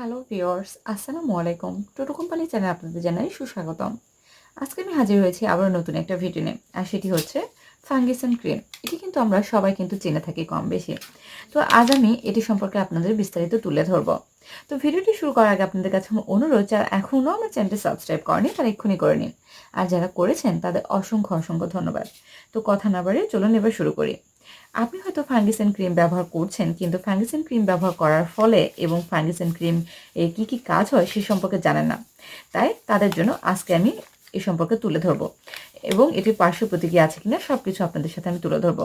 Hello viewers আসসালামু আলাইকুম টোটো company channel আপনাদের জানাই সুস্বাগতম। আজকে আমি হাজির হয়েছি আবার নতুন একটা ভিডিও নিয়ে, আর সেটি হচ্ছে ফাঙ্গিসন ক্রিম এটি কিন্তু আমরা সবাই কিন্তু চিনে থাকি কম বেশি তো আজ আমি এটি সম্পর্কে আপনাদের বিস্তারিত তুলে ধরবো। তো ভিডিওটি শুরু করার আগে আপনাদের কাছে অনুরোধ, যারা এখনও আমার চ্যানেলটি সাবস্ক্রাইব করেনি, তারা এক্ষুনি করে নিন। আর যারা করেছেন, তাদের অসংখ্য অসংখ্য ধন্যবাদ। তো কথা না বাড়িয়ে চলুন এবার শুরু করি। আপনি হয়তো ফাঙ্গিসেন ক্রিম ব্যবহার করছেন, কিন্তু ফাঙ্গিসেন ক্রিম ব্যবহার করার ফলে এবং ফাঙ্গিসেন ক্রিম এর কী কী কাজ হয় সে সম্পর্কে জানেন না। তাই তাদের জন্য আজকে আমি এ সম্পর্কে তুলে ধরবো এবং এটির পার্শ্ব প্রতিক্রিয়া আছে কিনা সব কিছু আপনাদের সাথে আমি তুলে ধরবো।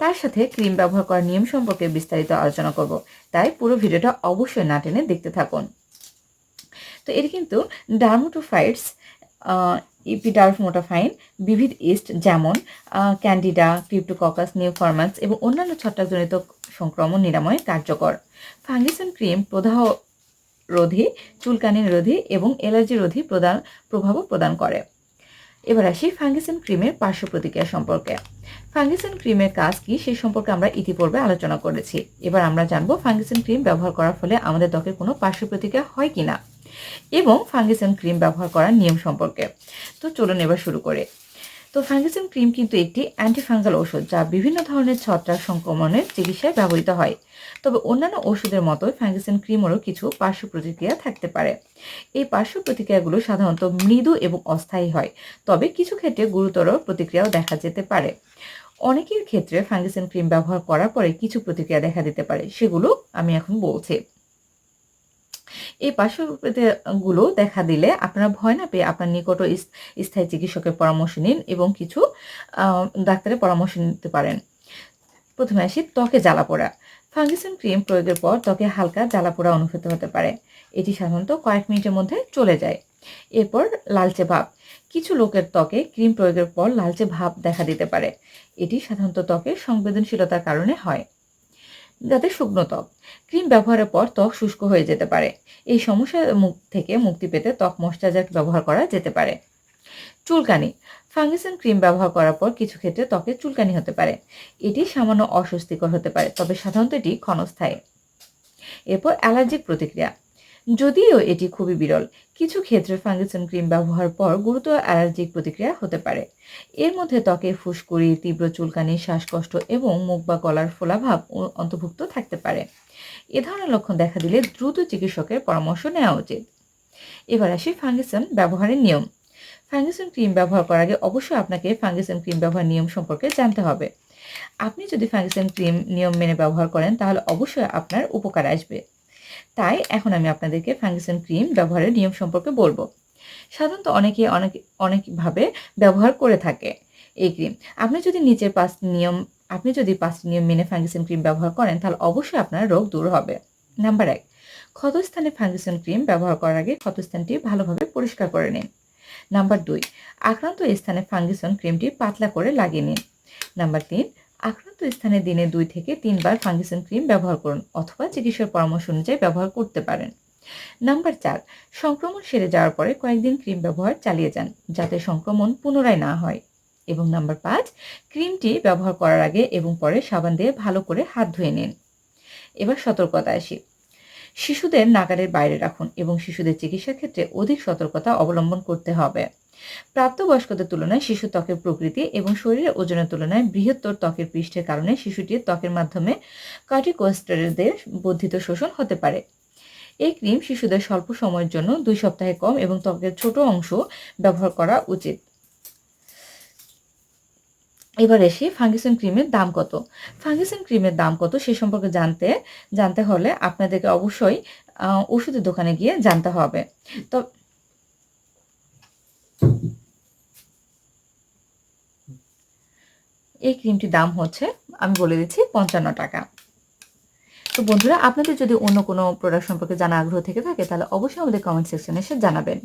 তার সাথে ক্রিম ব্যবহার করার নিয়ম সম্পর্কে বিস্তারিত আলোচনা করব। তাই পুরো ভিডিওটা অবশ্যই না টেনে দেখতে থাকুন। তো এটি কিন্তু ডার্মোটোফাইটস ইপিডার্মোটোফাইন বিবিধ ইস্ট যেমন ক্যান্ডিডা ক্রিপ্টোককাস নিউফরমান্স এবং অন্যান্য ছত্রাকজনিত সংক্রমণ নিরাময়ে কার্যকর। ফাঙ্গিসন ক্রিম প্রদাহ রোধী, চুলকানি রোধী এবং অ্যালার্জি রোধী প্রদান, প্রভাবও প্রদান করে। এবার আসি ফাঙ্গিসন ক্রিমের পার্শ্ব প্রতিক্রিয়া সম্পর্কে। ফাঙ্গিসন ক্রিমের কাজ কি সে সম্পর্কে আমরা ইতিপূর্বে আলোচনা করেছি। এবার আমরা জানব ফাঙ্গিসন ক্রিম ব্যবহার করার ফলে আমাদের ত্বকের কোনো পার্শ্ব প্রতিক্রিয়া হয় কি না এবং ফাঙ্গিসন ক্রিম ব্যবহার করার নিয়ম সম্পর্কে। তো চলুন এবার শুরু করে। তো ফাঙ্গিসন ক্রিম কিন্তু একটি অ্যান্টিফাঙ্গাল ওষুধ যা বিভিন্ন ধরনের ছত্রাক সংক্রমণের চিকিৎসায় ব্যবহৃত হয়। তবে অন্যান্য ওষুধের মতো ফ্যাঙ্গিসন ক্রিমেরও কিছু পার্শ্ব প্রতিক্রিয়া থাকতে পারে। এই পার্শ্ব প্রতিক্রিয়াগুলো সাধারণত মৃদু এবং অস্থায়ী হয়, তবে কিছু ক্ষেত্রে গুরুতর প্রতিক্রিয়াও দেখা যেতে পারে। অনেকের ক্ষেত্রে ফাঙ্গিসন ক্রিম ব্যবহার করার পরে কিছু প্রতিক্রিয়া দেখা দিতে পারে, সেগুলো আমি এখন বলছি। এই পার্শ্বগুলো দেখা দিলে আপনারা ভয় না পেয়ে আপনার নিকট স্থায়ী চিকিৎসকের পরামর্শ নিন এবং কিছু ডাক্তারের পরামর্শ নিতে পারেন। প্রথমে আসি ত্বকে জ্বালা পোড়া। ফাঙ্গিসন ক্রিম প্রয়োগের পর ত্বকে হালকা জ্বালা পোড়া অনুভূত হতে পারে। এটি সাধারণত কয়েক মিনিটের মধ্যে চলে যায়। এরপর লালচে ভাব। কিছু লোকের ত্বকে ক্রিম প্রয়োগের পর লালচে ভাব দেখা দিতে পারে। এটি সাধারণত ত্বকের সংবেদনশীলতার কারণে হয়। যাতে শুকনো ত্বক। ক্রিম ব্যবহারের পর ত্বক শুষ্ক হয়ে যেতে পারে। এই সমস্যা মুখ থেকে মুক্তি পেতে ত্বক ময়শ্চারাইজার ব্যবহার করা যেতে পারে। চুলকানি। ফাঙ্গিসন ক্রিম ব্যবহার করার পর কিছু ক্ষেত্রে ত্বকে চুলকানি হতে পারে। এটি সামান্য অস্বস্তিকর হতে পারে, তবে সাধারণত এটি ক্ষণস্থায়ী। এরপর অ্যালার্জিক প্রতিক্রিয়া। যদিও এটি খুবই বিরল, কিছু ক্ষেত্রে ফাঙ্গিসন ক্রিম ব্যবহার পর গুরুতর অ্যালার্জিক প্রতিক্রিয়া হতে পারে। এর মধ্যে ত্বকে ফুসকুড়ি, তীব্র চুলকানি, শ্বাসকষ্ট এবং মুখ বা গলার ফোলাভাব অন্তর্ভুক্ত থাকতে পারে। এ ধরনের লক্ষণ দেখা দিলে দ্রুত চিকিৎসকের পরামর্শ নেওয়া উচিত। এবার আসি ফাঙ্গিসন ব্যবহারের নিয়ম। ফাঙ্গিসন ক্রিম ব্যবহার করার আগে অবশ্যই আপনাকে ফাঙ্গিসন ক্রিম ব্যবহার নিয়ম সম্পর্কে জানতে হবে। আপনি যদি ফাঙ্গিসন ক্রিম নিয়ম মেনে ব্যবহার করেন, তাহলে অবশ্যই আপনার উপকার আসবে। তাই এখন আমি আপনাদেরকে ফাঙ্গিসন ক্রিম ব্যবহারের নিয়ম সম্পর্কে বলব। সাধারণত অনেকে অনেক, অনেকভাবে ব্যবহার করে থাকে এই ক্রিম। আপনি যদি নিচের পাঁচ নিয়ম, আপনি যদি পাঁচটি নিয়ম মেনে ফাঙ্গিসন ক্রিম ব্যবহার করেন, তাহলে অবশ্যই আপনার রোগ দূর হবে। নাম্বার এক, ক্ষতস্থানে ফাঙ্গিসন ক্রিম ব্যবহার করার আগে ক্ষতস্থানটি ভালোভাবে পরিষ্কার করে নিন। নাম্বার দুই, আক্রান্ত স্থানে ফাঙ্গিসন ক্রিমটি পাতলা করে লাগিয়ে নিন। নাম্বার তিন আক্রান্ত স্থানে দিনে দুই থেকে তিনবার ফাঙ্গিসন ক্রিম ব্যবহার করুন অথবা চিকিৎসার পরামর্শ অনুযায়ী ব্যবহার করতে পারেন। নাম্বার চার, সংক্রমণ সেরে যাওয়ার পরে কয়েকদিন ক্রিম ব্যবহার চালিয়ে যান যাতে সংক্রমণ পুনরায় না হয়। এবং নাম্বার পাঁচ, ক্রিমটি ব্যবহার করার আগে এবং পরে সাবান দিয়ে ভালো করে হাত ধুয়ে নিন। এবার সতর্কতা আসি। শিশুদের নাগারের বাইরে রাখুন এবং শিশুদের চিকিৎসার ক্ষেত্রে অধিক সতর্কতা অবলম্বন করতে হবে। প্রাপ্তবয়স্কদের তুলনায় শিশু ত্বকের প্রকৃতি এবং শরীরের ওজনের তুলনায় বৃহত্তর ত্বকের পৃষ্ঠের কারণে শিশুটির ত্বকের মাধ্যমে কার্টিকোস্টেরদের বর্ধিত শোষণ হতে পারে। এই ক্রিম শিশুদের স্বল্প সময়ের জন্য দুই সপ্তাহে কম এবং ত্বকের ছোট অংশ ব্যবহার করা উচিত। এবার এসে ফাঙ্গিসন ক্রিমের দাম কত? ফাঙ্গিসন ক্রিমের দাম কত সে সম্পর্কে জানতে জানতে হলে আপনাদেরকে অবশ্যই ওষুধের দোকানে গিয়ে জানতে হবে। তো এই ক্রিমটির দাম হচ্ছে, আমি বলে দিচ্ছি পঞ্চান্ন টাকা। তো বন্ধুরা, আপনাদের যদি অন্য কোনো প্রোডাক্ট সম্পর্কে জানা আগ্রহ থেকে থাকে, তাহলে অবশ্যই আমাদের কমেন্ট সেকশনে এসে জানাবেন।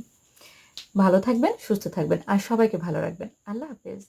ভালো থাকবেন, সুস্থ থাকবেন, আর সবাইকে ভালো রাখবেন। আল্লাহ হাফেজ।